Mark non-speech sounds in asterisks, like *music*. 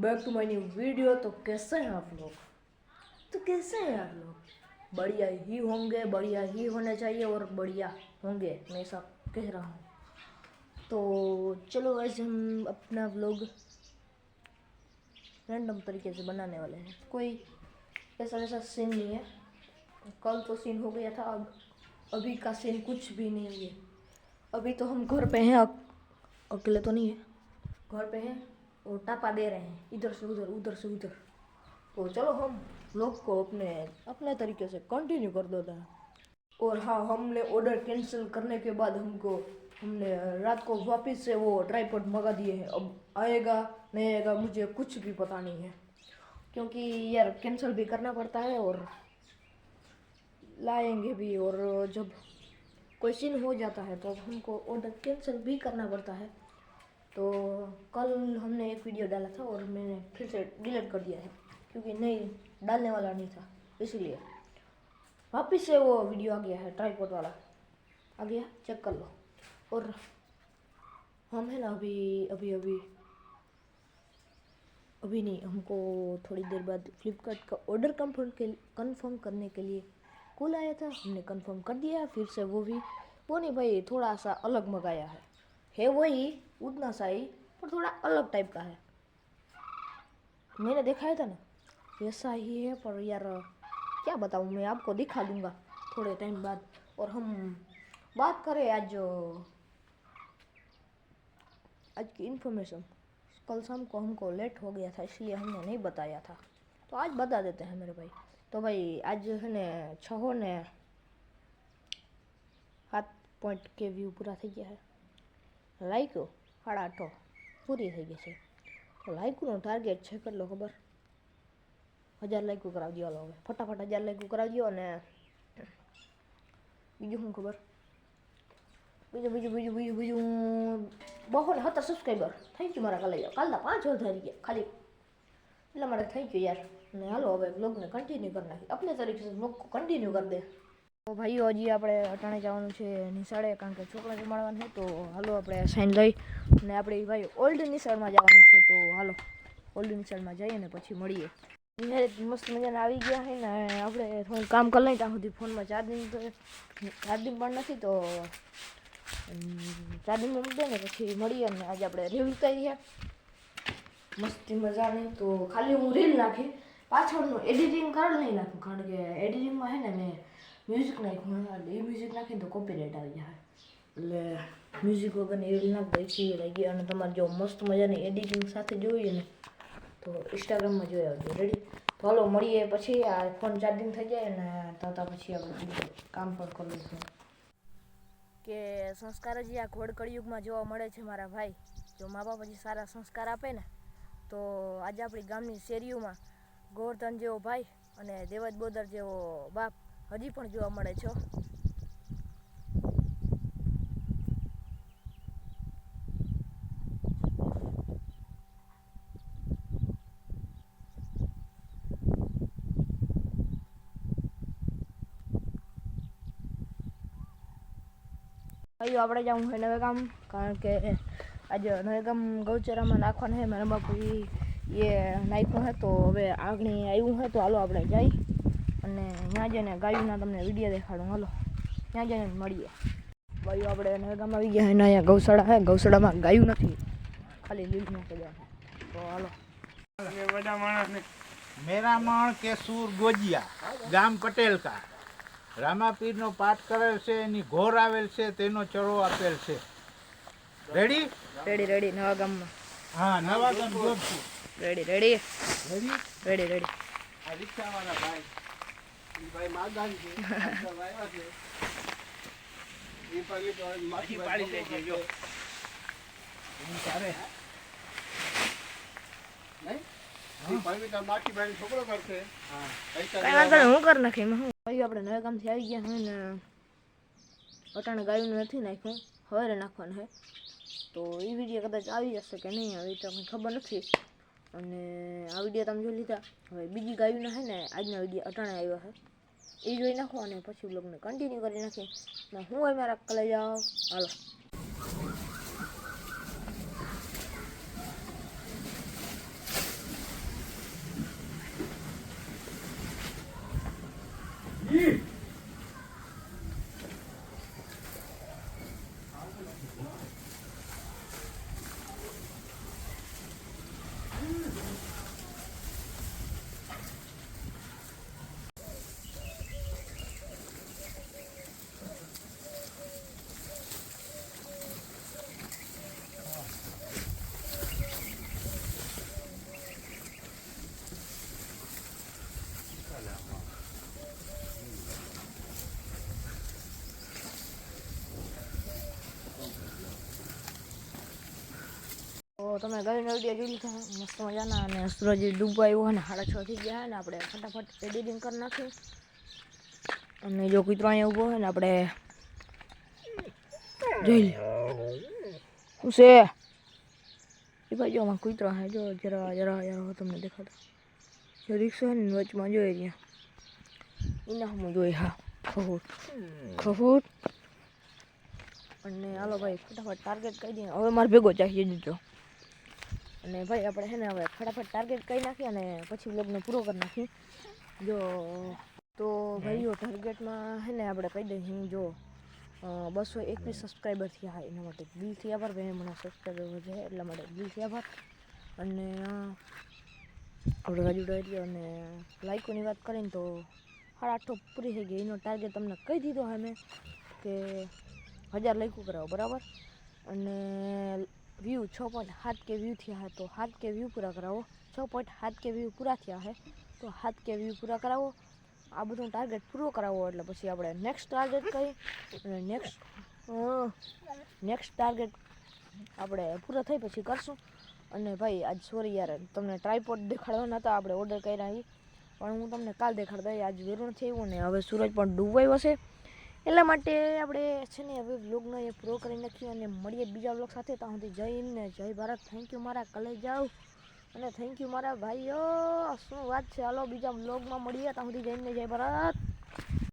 Back to my new video तो कैसे हैं आप लोग? तो कैसे हैं आप लोग? बढ़िया ही होंगे, बढ़िया ही होने चाहिए और बढ़िया होंगे, मैं ऐसा कह रहा हूँ। तो चलो वैसे हम अपना व्लॉग रैंडम तरीके से बनाने वाले हैं। कोई ऐसा वैसा सीन नहीं है। कल तो सीन हो गया था, अब, अभी का सीन कुछ भी नहीं है। अभी तो हम घर पे हैं अकेले तो नहीं है। घर पे हैं? और टापा दे रहे हैं। इधर से उधर उधर से उधर। तो चलो हम लोग को अपने अपने तरीके से कंटिन्यू कर देते हैं। और हाँ हमने ऑर्डर कैंसिल करने के बाद हमको, हमने रात को वापस से वो ट्राईपॉड मंगा दिए हैं। अब आएगा, नहीं आएगा, मुझे कुछ भी पता नहीं है। क्योंकि यार कैंसिल भी करना पड़ता है और लाएँगे भी। और जब कोई सीन हो जाता है तो हमको ऑर्डर कैंसिल भी करना पड़ता है। तो कल हमने एक वीडियो डाला था और मैंने फिर से डिलीट कर दिया है, क्योंकि नहीं, डालने वाला नहीं था, इसीलिए। वापस से वो वीडियो आ गया है ट्राईपोर्ट वाला। आ गया चेक कर लो। और हम है ना अभी अभी अभी अभी नहीं, हमको थोड़ी देर बाद फ्लिपकार्ट का ऑर्डर कंफर्म के कंफर्म करने के लिए कॉल आया था। हमने कंफर्म कर दिया, फिर से वो भी, वो नहीं भाई, थोड़ा सा अलग मंगाया है। है वही, उतना सा ही, पर थोड़ा अलग टाइप का है। मैंने दिखाया था ना वैसा ही है, पर यार, क्या बताऊँ, मैं आपको दिखा दूँगा थोड़े टाइम बाद। और हम बात करें आज आज की इन्फॉर्मेशन कल शाम को हमको लेट हो गया था, इसलिए हमने नहीं बताया था। तो आज बता देते हैं मेरे भाई। तो भाई, आज है छहों ने सात पॉइंट के व्यू पूरा थी गया है। લાગ્યો સાડા આઠો પૂરી થઈ ગઈ છે. તો લાઇકુનો ટાર્ગેટ છે કેટલો ખબર? હજાર લાઇકુ કરાવી દો હવે. ફટાફટ હજાર લાઇકુ કરાવી દો અને બીજું શું ખબર? બીજું બીજું બીજું બીજું બીજું બહુ ને હતા સબસ્ક્રાઈબર થઈ ગયું મારા કાલે કાલના પાંચ વધારી ગયા ખાલી. એટલા માટે થઈ ગયું યાર. અને હાલો હવે બ્લોગને કન્ટિન્યુ કરી નાખી. આપણે તરીકે બ્લોગ કન્ટિન્યુ કરી દે. તો ભાઈઓ, હજી આપણે અટાણે જવાનું છે નિશાળે, કારણ કે છોકરા જમાડવાનું છે, તો હાલો આપણે સાઈન લઈ અને આપણે ભાઈ ઓલ્ડ નિશાળમાં જવાનું છે, તો હાલો, ઓલ્ડ નિશાળમાં જઈએ ને પછી મળીએ. મસ્ત મજાના આવી ગયા છે ને, આપણે થોડું કામ કરી લઈએ, ત્યાં સુધી ફોનમાં ચાર્જિંગ ચાર્જિંગ પણ નથી, તો ચાર્જિંગમાં મૂકી ને, પછી મળીએ અને આજે આપણે રીલ ઉતારી મસ્તી મજાની, તો ખાલી હું રીલ નાખી, પાછળનું એડિટિંગ કરી નહીં નાખું, કારણ કે એડિટિંગમાં છે ને, મેં મ્યુઝિક નાખ્યું એ મ્યુઝિક નાખીને તો કોપીરાઇટ આવી જાય એટલે મ્યુઝિક વગરને એવી નાખ દઈ સી લાગી અને તમારે જો મસ્ત મજાની એડિટિંગ સાથે જોઈએ ને તો ઇન્સ્ટાગ્રામમાં જોઈ આવજો રેડી તો હાલો મળીએ પછી આ ફોન ચાર્જિંગ થઈ જાય ને તો પછી આપણે કામ પણ કરી લઈશું કે સંસ્કાર જ આ ઘોડ કળિયુગમાં જોવા મળે છે મારા ભાઈ, જો મા બાપ હજી સારા સંસ્કાર આપે ને, તો આજે આપણી ગામની શેરીઓમાં ગોવર્ધન જેવો ભાઈ અને દેવજ બોદર જેવો બાપ હજી પણ જોવા મળે છે હો. ભાઈઓ, આપણે જવું છે નવેગામ, કારણ કે આજે નવેગામ ગૌચરામાં નાખવાનું છે મારા બાપુ એ નાખ્યું છે તો હવે આગળ આવ્યું હે, તો હાલો આપણે જઈ અને ત્યાં જઈને ગાયુંના તમને વીડિયો દેખાડું હલો. ત્યાં જઈને મળીએ. ભાઈ આપણે નહેગામાં આવી ગયા એના અહીંયા ગૌશાળા છે ગૌશાળામાં ગાયું નથી. ખાલી લીલ કર્યા તો હાલો. બધા માણસને મેરામણ કે સુર ગોજિયા ગામ પટેલ કા રામાપીરનો પાઠ કરેલ છે એની ઘોર આવેલ છે તેનો ચરો આપેલ છે. રેડી રેડી રેડી નવા ગામમાં. હા નવા ગામ job ready ready ready ready ready આ રિક્ષાવાળા ભાઈ. *laughs* હા હું. કરી નાખી એમાં હું ભાઈ આપણે નવા ગામથી આવી ગયા છે ને અટાણે ગાયું નથી નાખ્યું. હવે નાખવાનું હે તો એ વીડિયો કદાચ આવી જશે કે નહીં આવે એ તો કંઈ ખબર નથી. અને આ વીડિયો તમે જોઈ લીધા. હવે બીજી ગાયુંના છે ને, આજના વીડિયો અટાણે આવ્યો છે એ જોઈ નાખો અને પછી બ્લોગને કન્ટિન્યુ કરી નાખીએ. હું હવે મારા કલે જાઓ હાલો. Yeah. તમે ગઈ વીડિયો જોઈ લીધા. મસ્ત મજાના અને સૂરજ ડૂબાયો અને સાડા છ થઈ ગયા ને આપણે ફટાફટ એડિટિંગ કરી નાખી અને જો કૂતરો અહીંયા ઊભો હોય ને આપણે જોઈ લે. શું છે? એ ભાઈ જો આમાં કૂતરો હે. જો જરા જરા જરા તમને દેખાતો જો રિક્ષો હોય ને વચમાં જોઈએ ત્યાં એના હું જોઈ હા. ખહૂટ ખહૂટ અને હાલો ભાઈ, ફટાફટ ટાર્ગેટ કહી દઈએ. હવે મારે ભેગો ચાહીએ દીધો. અને ભાઈ, આપણે છે ને હવે ફટાફટ ટાર્ગેટ કરી નાખીએ અને પછી બ્લોગને પૂરો કરી નાખીએ જો, તો ભાઈઓ ટાર્ગેટમાં છે ને આપણે કહી દઈએ જો બસો એકવીસ સબસ્ક્રાઈબર થયા હા, એના માટે દિલથી આભાર ભાઈ મને સબસ્ક્રાઈબર વધે એટલા માટે દિલથી આભાર. અને આપણે રાજુ ડાયરી અને લાઈકોની વાત કરીને તો સાડા આઠો પૂરી થઈ ગઈ. એનો ટાર્ગેટ તમને કહી દીધો હા મેં કે હજાર લાઈકો કરાવો, બરાબર? અને વ્યૂ છ પોઈન્ટ સાત કે વ્યૂ થયા હે, તો સાત કે વ્યૂ પૂરા કરાવો. છ પોઈન્ટ સાત કે વ્યૂ પૂરા થયા હે, તો સાત કે વ્યૂ પૂરા કરાવો. આ બધું ટાર્ગેટ પૂરો કરાવો એટલે પછી આપણે નેક્સ્ટ ટાર્ગેટ કહી અને નેક્સ્ટ નેક્સ્ટ ટાર્ગેટ આપણે પૂરો થઈ પછી કરશું. અને ભાઈ, આજ સોરી યાર, તમને ટ્રાયપોડ દેખાડવાના હતા, આપણે ઓર્ડર કર્યા એ પણ હું તમને કાલ દેખાડતા આજ વેરણ થયું ને હવે સૂરજ પણ ડૂબાયો હશે એટલા માટે આપણે છે ને હવે વ્લોગનો એ પૂરો કરી નાખીએ અને મળીએ બીજા વ્લોગ સાથે. ત્યાં સુધી જય હિન્દ ને જય ભારત. થેન્ક યુ મારા કલે જાઓ અને થેન્ક યુ મારા ભાઈઓ. શું વાત છે? હાલો બીજા વ્લોગમાં મળીએ. ત્યાં સુધી જય હિન્દ જય ભારત.